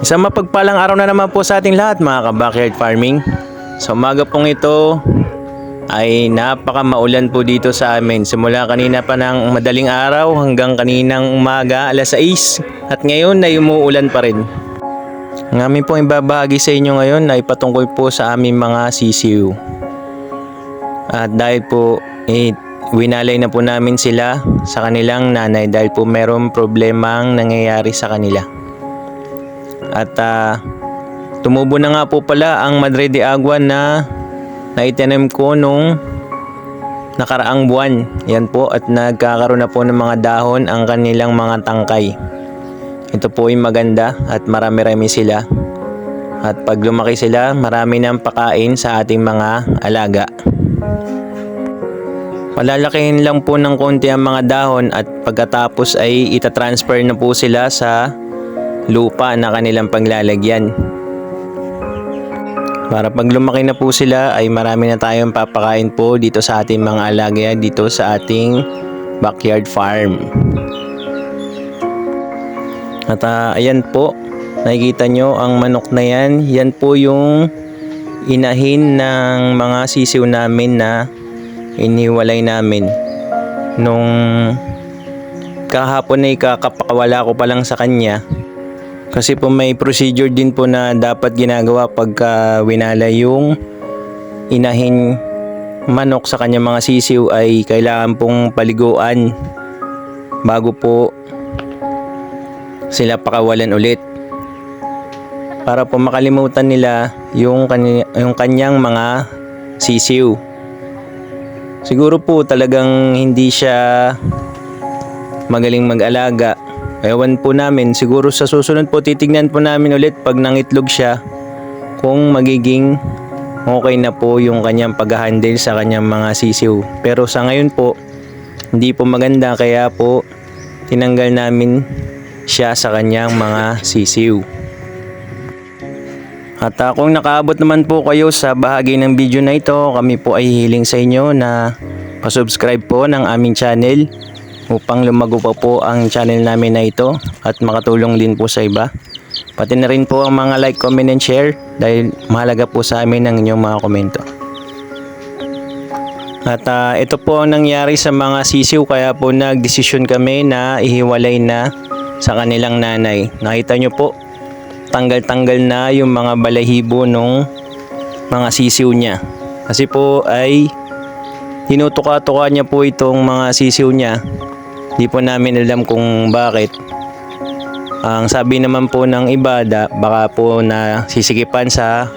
Isang mapagpalang araw na naman po sa ating lahat mga ka-backyard farming. Sa umaga pong ito ay napaka maulan po dito sa amin. Simula kanina pa ng madaling araw hanggang kaninang umaga alas 6 at ngayon ay umuulan pa rin. Ang amin pong ibabahagi sa inyo ngayon ay patungkol po sa aming mga sisiu. At dahil po eh, winalay na po namin sila sa kanilang nanay dahil po merong problemang nangyayari sa kanila. At ah, tumubo na nga po pala ang Madre de Agua na naitanim ko nung nakaraang buwan. Yan po at nagkakaroon na po ng mga dahon ang kanilang mga tangkay. Ito po ay maganda at marami-rami sila. At pag lumaki sila, marami nang pakain sa ating mga alaga. Palalakihin lang po ng konti ang mga dahon at pagkatapos ay itatransfer na po sila sa lupa na kanilang paglalagyan. Para pag lumaki na po sila ay marami na tayong papakain po dito sa ating mga alaga dito sa ating backyard farm. At ah, ayan po, nakikita nyo ang manok na yan. Yan po yung inahin ng mga sisiw namin na iniwalay namin. Nung kahapon ay kakapakawala ko pa lang sa kanya. Kasi po may procedure din po na dapat ginagawa pagka winala yung inahin manok sa kanyang mga sisiw ay kailangan pong paliguan bago po sila pakawalan ulit para po makalimutan nila yung, kani- yung kanyang mga sisiw. Siguro po talagang hindi siya magaling mag-alaga. Ewan po namin, siguro sa susunod po titignan po namin ulit pag nangitlog siya kung magiging okay na po yung kanyang pag-handle sa kanyang mga sisiw. Pero sa ngayon po, hindi po maganda kaya po tinanggal namin siya sa kanyang mga sisiw. At uh, kung nakaabot naman po kayo sa bahagi ng video na ito, kami po ay hiling sa inyo na pasubscribe po ng aming channel upang lumago pa po ang channel namin na ito at makatulong din po sa iba. Pati na rin po ang mga like, comment, and share dahil mahalaga po sa amin ang inyong mga komento. At ah, ito po ang nangyari sa mga sisiw kaya po nagdesisyon kami na ihiwalay na sa kanilang nanay. Nakita nyo po, tanggal-tanggal na yung mga balahibo nung mga sisiw niya. Kasi po ay tinutuka-tuka niya po itong mga sisiw niya. Di po namin alam kung bakit. Ang sabi naman po ng ibada, baka po na sisikipan sa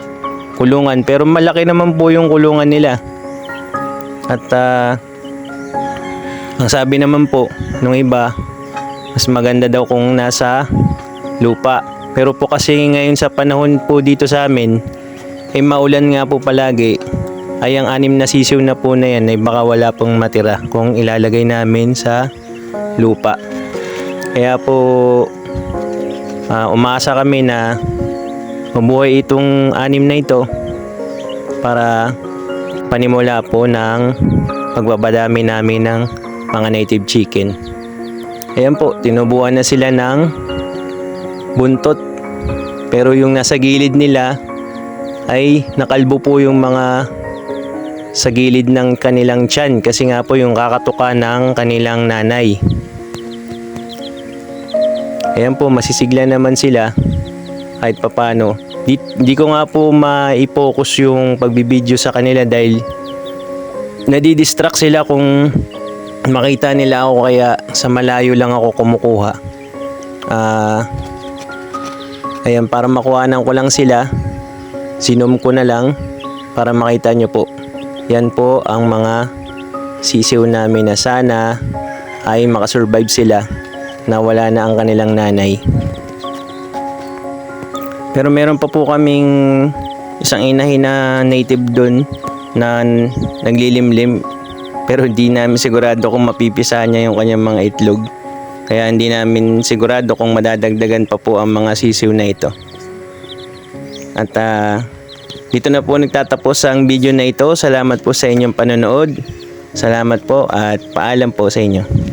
kulungan. Pero malaki naman po yung kulungan nila. At ah, ang sabi naman po nung iba, mas maganda daw kung nasa lupa. Pero po kasi ngayon sa panahon po dito sa amin, ay maulan nga po palagi. Ay ang anim na sisiw na po na yan ay baka wala pong matira kung ilalagay namin sa lupa. Kaya po ah, umasa kami na mabuhay itong anim na ito para panimula po ng pagbabadami namin ng mga native chicken. Ayan po, tinubuan na sila ng buntot. Pero yung nasa gilid nila ay nakalbo po yung mga sa gilid ng kanilang tiyan kasi nga po yung kakatuka ng kanilang nanay. Ayan po, masisigla naman sila kahit papano. Di, di ko nga po ma-focus yung pagbibideo sa kanila dahil nadidistract sila kung makita nila ako kaya sa malayo lang ako kumukuha. Ah, ayan, para makuhanan ko lang sila, sinom ko na lang para makita nyo po. Yan po ang mga sisiw namin na sana ay makasurvive sila na wala na ang kanilang nanay. Pero meron pa po kaming isang inahin na native doon na naglilimlim pero di namin sigurado kung mapipisahan niya yung kanyang mga itlog. Kaya hindi namin sigurado kung madadagdagan pa po ang mga sisiw na ito. At ah, dito na po nagtatapos ang video na ito. Salamat po sa inyong panonood. Salamat po at paalam po sa inyo.